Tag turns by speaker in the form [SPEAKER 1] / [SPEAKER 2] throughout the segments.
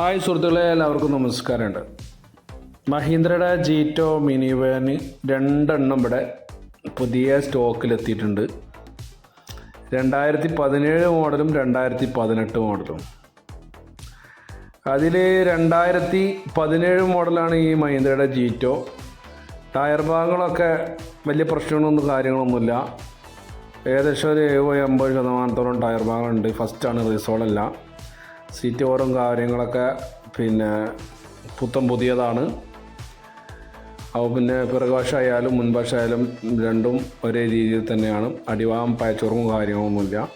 [SPEAKER 1] Hi സുഹൃത്തുക്കളെ എല്ലാവർക്കും നമസ്കാരമുണ്ട്. മഹീന്ദ്രയുടെ ജീറ്റോ മിനി വാന് രണ്ടെണ്ണം ഇവിടെ പുതിയ സ്റ്റോക്കിലെത്തിയിട്ടുണ്ട്. രണ്ടായിരത്തി പതിനേഴ് മോഡലും രണ്ടായിരത്തി പതിനെട്ട് മോഡലും. അതിൽ രണ്ടായിരത്തി പതിനേഴ് മോഡലാണ് ഈ മഹീന്ദ്രയുടെ ജീറ്റോ ടയർ ഭാഗങ്ങളൊക്കെ വലിയ പ്രശ്നങ്ങളൊന്നും കാര്യങ്ങളൊന്നുമില്ല. ഏകദേശം ഒരു എഴുപത് എൺപത് ശതമാനത്തോളം ടയർ ഭാഗങ്ങളുണ്ട് ഫസ്റ്റാണ് റിസോളല്ല സീറ്റ് ഓറും കാര്യങ്ങളൊക്കെ പിന്നെ പുത്തം പുതിയതാണ്. അവ പിന്നെ പിറകുവശമായാലും മുൻവശമായാലും രണ്ടും ഒരേ രീതിയിൽ തന്നെയാണ്. അടിവാം പാച്ചോറും കാര്യങ്ങളൊന്നുമില്ല.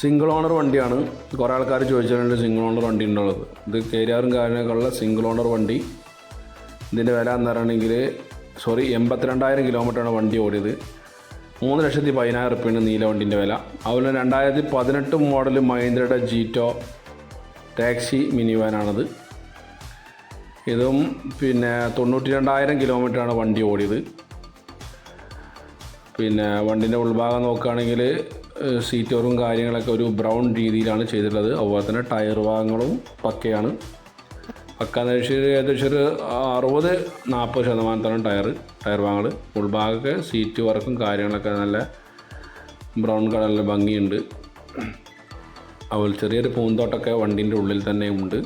[SPEAKER 1] സിംഗിൾ ഓണർ വണ്ടിയാണ്. കുറേ ആൾക്കാർ ചോദിച്ചിട്ടുണ്ട് സിംഗിൾ ഓണർ വണ്ടി ഉണ്ടുള്ളത് ഇത് കേരിയാറും കാര്യങ്ങളൊക്കെയുള്ള സിംഗിൾ ഓണർ വണ്ടി. ഇതിന്റെ വില എന്ന് പറയുകയാണെങ്കിൽ സോറി എൺപത്തിരണ്ടായിരം കിലോമീറ്ററാണ് വണ്ടി ഓടിയത്. മൂന്ന് ലക്ഷത്തി പതിനായിരം റുപ്യാണ് നീല വണ്ടിന്റെ വില. അതുപോലെ രണ്ടായിരത്തി പതിനെട്ട് മോഡൽ മഹീന്ദ്രയുടെ ജീറ്റോ ടാക്സി മിനി വാനാണത് ഇതും പിന്നെ തൊണ്ണൂറ്റി രണ്ടായിരം കിലോമീറ്ററാണ് വണ്ടി ഓടിയത്. പിന്നെ വണ്ടിന്റെ ഉൾഭാഗം നോക്കുകയാണെങ്കിൽ സീറ്റോറും കാര്യങ്ങളൊക്കെ ഒരു ബ്രൗൺ രീതിയിലാണ് ചെയ്തിട്ടുള്ളത്. അതുപോലെ തന്നെ ടയർ ഭാഗങ്ങളും പക്കയാണ്. വെച്ചാൽ ഏകദേശം ഒരു അറുപത് നാൽപ്പത് ശതമാനത്തോളം ടയർ ടയർ ഫുൾ ഉൾഭാഗമൊക്കെ സീറ്റ് വർക്കും കാര്യങ്ങളൊക്കെ നല്ല ബ്രൗൺ കളറിൽ ഭംഗിയുണ്ട്. അതുപോലെ ചെറിയൊരു പൂന്തോട്ടമൊക്കെ വണ്ടീന്റെ ഉള്ളിൽ തന്നെ ഉണ്ട്.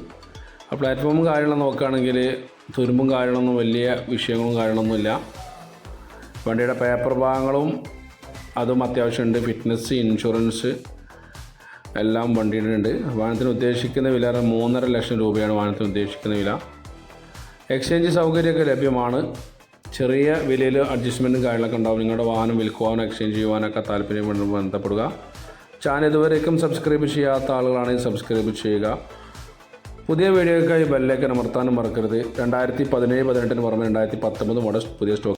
[SPEAKER 1] ആ പ്ലാറ്റ്ഫോമും കാര്യങ്ങളും നോക്കുകയാണെങ്കിൽ തുരുമ്പും കാര്യങ്ങളൊന്നും വലിയ വിഷയങ്ങളും കാര്യങ്ങളൊന്നുമില്ല വണ്ടിയുടെ പേപ്പർ ഭാഗങ്ങളും അതും അത്യാവശ്യമുണ്ട്. ഫിറ്റ്നസ് ഇൻഷുറൻസ് എല്ലാം വണ്ടിയിടുന്നുണ്ട് വാഹനത്തിന് ഉദ്ദേശിക്കുന്ന വില മൂന്നര ലക്ഷം രൂപയാണ് വാഹനത്തിന് ഉദ്ദേശിക്കുന്ന വില. എക്സ്ചേഞ്ച് സൗകര്യമൊക്കെ ലഭ്യമാണ്. ചെറിയ വിലയിൽ അഡ്ജസ്റ്റ്മെന്റും കാര്യങ്ങളൊക്കെ ഉണ്ടാവും. നിങ്ങളുടെ വാഹനം വിൽക്കുവാനോ എക്സ്ചേഞ്ച് ചെയ്യുവാനൊക്കെ താല്പര്യമുണ്ടെങ്കിൽ ബന്ധപ്പെടുക. ചാനൽ ഇതുവരേക്കും സബ്സ്ക്രൈബ് ചെയ്യാത്ത ആളുകളാണെങ്കിൽ സബ്സ്ക്രൈബ് ചെയ്യുക. പുതിയ വീഡിയോയ്ക്കായി ബെല്ലേക്ക് അമർത്താനും മറക്കരുത്. രണ്ടായിരത്തി പതിനേഴ് പതിനെട്ടിന് പുറമെ രണ്ടായിരത്തി പത്തൊമ്പത് മോഡൽ പുതിയ സ്റ്റോക്ക്